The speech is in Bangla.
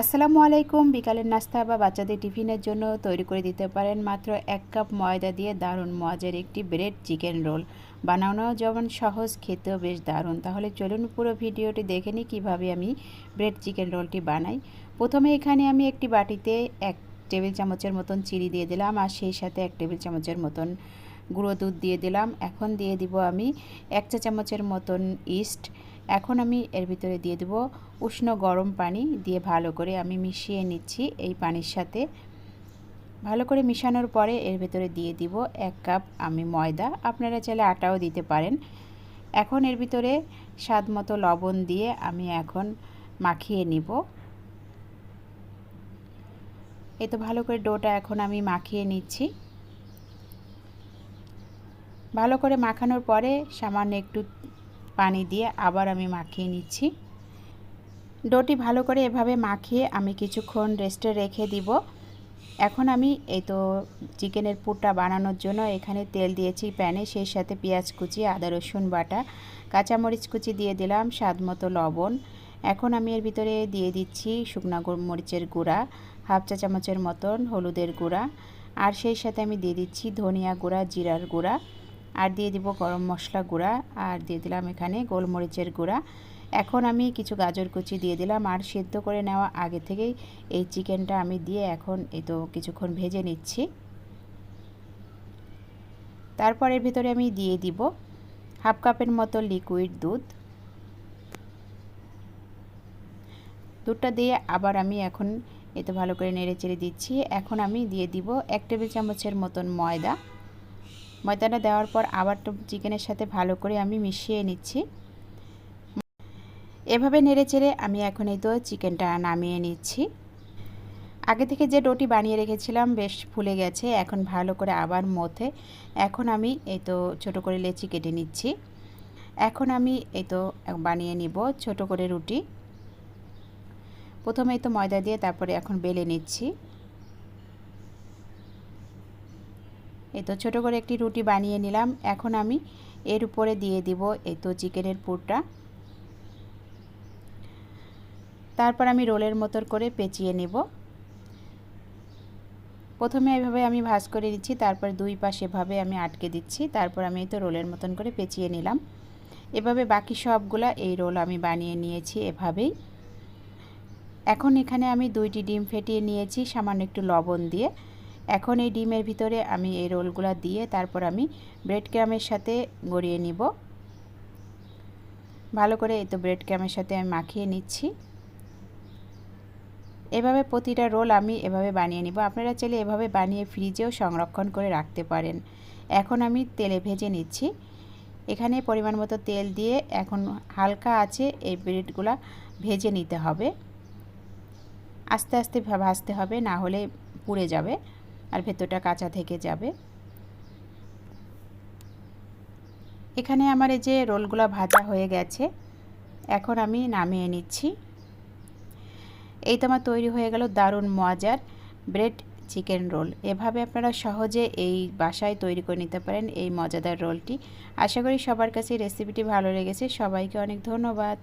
আসসালামু আলাইকুম। বিকালের নাস্তা বা বাচ্চাদের টিফিনের জন্য তৈরি করে দিতে পারেন মাত্র এক কাপ ময়দা দিয়ে দারুণ মজার একটি ব্রেড চিকেন রোল। বানানো যেমন সহজ, খেতেও বেশ দারুণ। তাহলে চলুন পুরো ভিডিওটি দেখে নিই কীভাবে আমি ব্রেড চিকেন রোলটি বানাই। প্রথমে এখানে আমি একটি বাটিতে এক টেবিল চামচের মতন চিনি দিয়ে দিলাম আর সেই সাথে এক টেবিল চামচের মতন গুঁড়ো দুধ দিয়ে দিলাম। এখন দিয়ে দিব আমি এক চা চামচের মতন ইস্ট এখন আমি এর ভিতরে দিয়ে দেব উষ্ণ গরম পানি দিয়ে ভালো করে আমি মিশিয়ে নিচ্ছি এই পানির সাথে। ভালো করে মিশানোর পরে এর ভিতরে দিয়ে দিব এক কাপ আমি ময়দা। আপনারা চাইলে আটাও দিতে পারেন। এখন এর ভিতরে স্বাদ মতো লবণ দিয়ে আমি এখন মাখিয়ে নিব। এ তো ভালো করে ডোটা এখন আমি মাখিয়ে নিচ্ছি। ভালো করে মাখানোর পরে সামান্য একটু পানি দিয়ে আবার আমি মাখিয়ে নিচ্ছি। ডোটি ভালো করে এভাবে মাখিয়ে আমি কিছুক্ষণ রেস্টে রেখে দিব। এখন আমি এই তো চিকেনের পুরটা বানানোর জন্য এখানে তেল দিয়েছি প্যানে, সেই সাথে পেঁয়াজ কুচি, আদা রসুন বাটা, কাঁচামরিচ কুচি দিয়ে দিলাম, স্বাদ মতো লবণ। এখন আমি এর ভিতরে দিয়ে দিচ্ছি শুকনো মরিচের গুঁড়া, হাফ চা চামচের মতন হলুদের গুঁড়া। আর সেই সাথে আমি দিয়ে দিচ্ছি ধনিয়া গুঁড়া, জিরার গুঁড়া। আর দিয়ে দিব গরম মশলা গুঁড়া, আর দিয়ে দিলাম এখানে গোলমরিচের গুঁড়া। এখন আমি কিছু গাজর কুচি দিয়ে দিলাম, আর সেদ্ধ করে নেওয়া আগে থেকেই এই চিকেনটা আমি দিয়ে এখন এই তো কিছুক্ষণ ভেজে নিচ্ছি। তারপরের ভিতরে আমি দিয়ে দিব হাফ কাপের মতো লিকুইড দুধ। দুধটা দিয়ে আবার আমি এখন এতো ভালো করে নেড়ে চেড়ে দিচ্ছি। এখন আমি দিয়ে দিব এক টেবিল চামচের মতন ময়দা। ময়দাটা দেওয়ার পর আবার চিকেনের সাথে ভালো করে আমি মিশিয়ে নিচ্ছি। এভাবে নেড়ে চেড়ে আমি এখন এই তো চিকেনটা নামিয়ে নিচ্ছি। আগে থেকে যে ডোটি বানিয়ে রেখেছিলাম, বেশ ফুলে গেছে, এখন ভালো করে আবার মথে। এখন আমি এই তো ছোটো করে লেচি কেটে নিচ্ছি। এখন আমি এই তো বানিয়ে নিব ছোট করে রুটি। প্রথমে তো ময়দা দিয়ে তারপরে এখন বেলে নিচ্ছি। এই তো ছোটো করে একটি রুটি বানিয়ে নিলাম। এখন আমি এর উপরে দিয়ে দিব এই তো চিকেনের পুরটা। তারপর আমি রোলের মতন করে পেঁচিয়ে নেব। প্রথমে এভাবে আমি ভাজ করে দিচ্ছি, তারপর দুই পাশ এভাবে আমি আটকে দিচ্ছি। তারপর আমি তো রোলের মতন করে পেঁচিয়ে নিলাম। এভাবে বাকি সবগুলা এই রোল আমি বানিয়ে নিয়েছি এভাবেই। এখন এখানে আমি দুইটি ডিম ফেটিয়ে নিয়েছি, সামান্য একটু লবণ দিয়ে। এখন এই ডিমের ভিতরে আমি এই রোলগুলো দিয়ে তারপর আমি ব্রেড ক্রামের সাথে গড়িয়ে নিব। ভালো করে এই তো ব্রেড ক্রামের সাথে আমি মাখিয়ে নিচ্ছি। এভাবে প্রতিটা রোল আমি এভাবে বানিয়ে নিব। আপনারা চাইলে এভাবে বানিয়ে ফ্রিজেও সংরক্ষণ করে রাখতে পারেন। এখন আমি তেলে ভেজে নিচ্ছি। এখানে পরিমাণ মতো তেল দিয়ে এখন হালকা আছে এই ব্রেডগুলা ভেজে নিতে হবে। আস্তে আস্তে ভাজতে হবে, না হলে পুড়ে যাবে। আর ভেতরটা কাঁচা থেকে যাবে। এখানে আমার এই যে রোলগুলো ভাজা হয়ে গেছে, এখন আমি নামিয়ে নিচ্ছি। এই তো আমার তৈরি হয়ে গেল দারুণ মজার ব্রেড চিকেন রোল। এভাবে আপনারা সহজে এই বাসায় তৈরি করে নিতে পারেন এই মজাদার রোলটি। আশা করি সবার কাছে রেসিপিটি ভালো লেগেছে। সবাইকে অনেক ধন্যবাদ।